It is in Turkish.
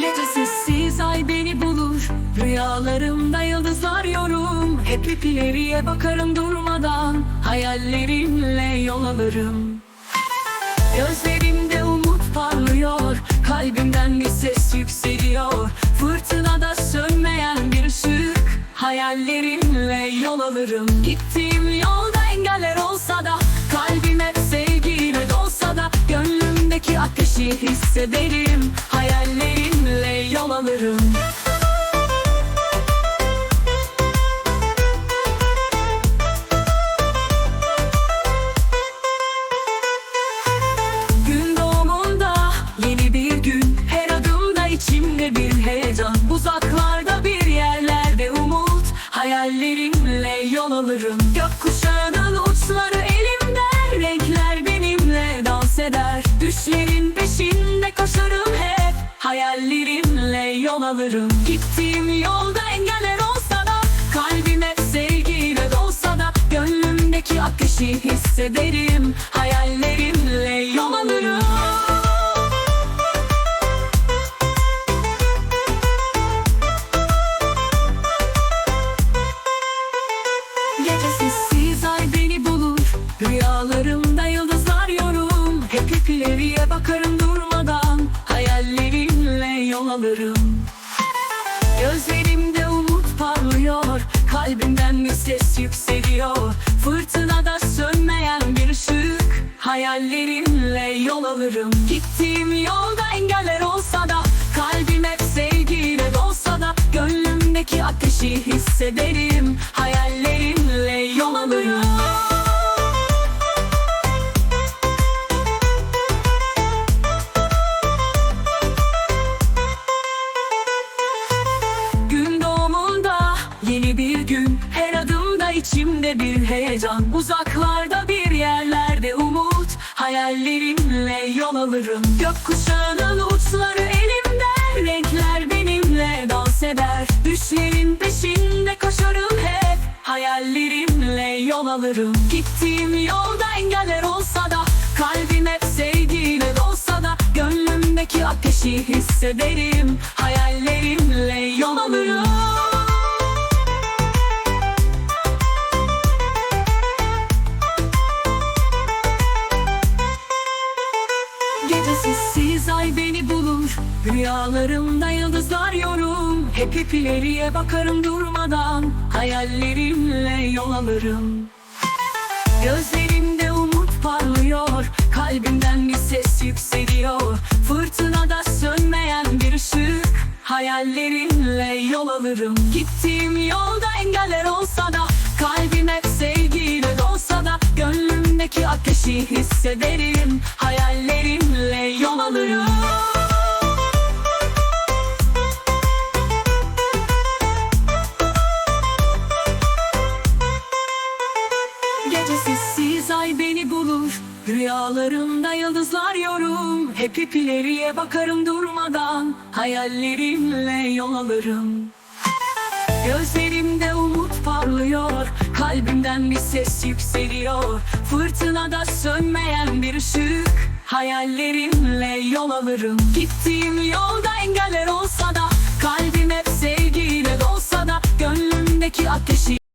Gecesiz siz ay beni bulur. Rüyalarımda yıldızlar yorum. Hep ileriye bakarım durmadan. Hayallerimle yol alırım. Gözlerimde umut parlıyor. Kalbimden bir ses yükseliyor. Fırtınada sönmeyen bir sürük Hayallerimle yol alırım. Gittiğim yolda engeller olsa da Kalbim hep sevgiyle dolsa da Gönlüm Gönlümdeki ateşi hissederim Hayallerimle yol alırım. Gün doğumunda yeni bir gün Her adımda içimde bir heyecan. Uzaklarda bir yerlerde umut Hayallerimle yol alırım. Gökkuşağının uçları elimde Renkler benimle dans eder Düşlerin peşinde koşarım hep. Hayallerimle yol alırım. Gittiğim yolda engeller olsa da Kalbim hep sevgiyle dolsa da Gönlümdeki ateşi hissederim. Hayallerimle yol alırım. Gece alırım. Gözlerimde umut parlıyor Kalbimden bir ses yükseliyor. Fırtınada sönmeyen bir ışık Hayallerimle yol alırım. Gittiğim yolda engeller olsa da Kalbim hep sevgiyle dolsa da Gönlümdeki ateşi hissederim içimde bir heyecan Uzaklarda bir yerlerde umut. Hayallerimle yol alırım. Gökkuşağının uçları elimde Renkler benimle dans eder. Düşlerin peşinde koşarım hep. Hayallerimle yol alırım. Gittiğim yolda engeller olsa da Kalbim hep sevgiyle dolsa da Gönlümdeki ateşi hissederim. Hayallerimle yol alırım Rüyalarımda yıldızlar yorum. Hep hep ileriye bakarım durmadan. Hayallerimle yol alırım. Gözlerimde umut parlıyor. Kalbimden bir ses yükseliyor. Fırtınada sönmeyen bir ışık. Hayallerimle yol alırım. Gittiğim yolda engeller olsa da Kalbim hep sevgiyle dolsa da Gönlümdeki ateşi hissederim. Hayallerimle yol alırım Gece sessiz ay beni bulur. Rüyalarımda yıldızlar yorum. Hep hep ileriye bakarım durmadan. Hayallerimle yol alırım. Gözlerimde umut parlıyor. Kalbimden bir ses yükseliyor. Fırtınada sönmeyen bir ışık. Hayallerimle yol alırım. Gittiğim yolda engeller olsa da Kalbim hep sevgiyle dolsa da Gönlümdeki ateşi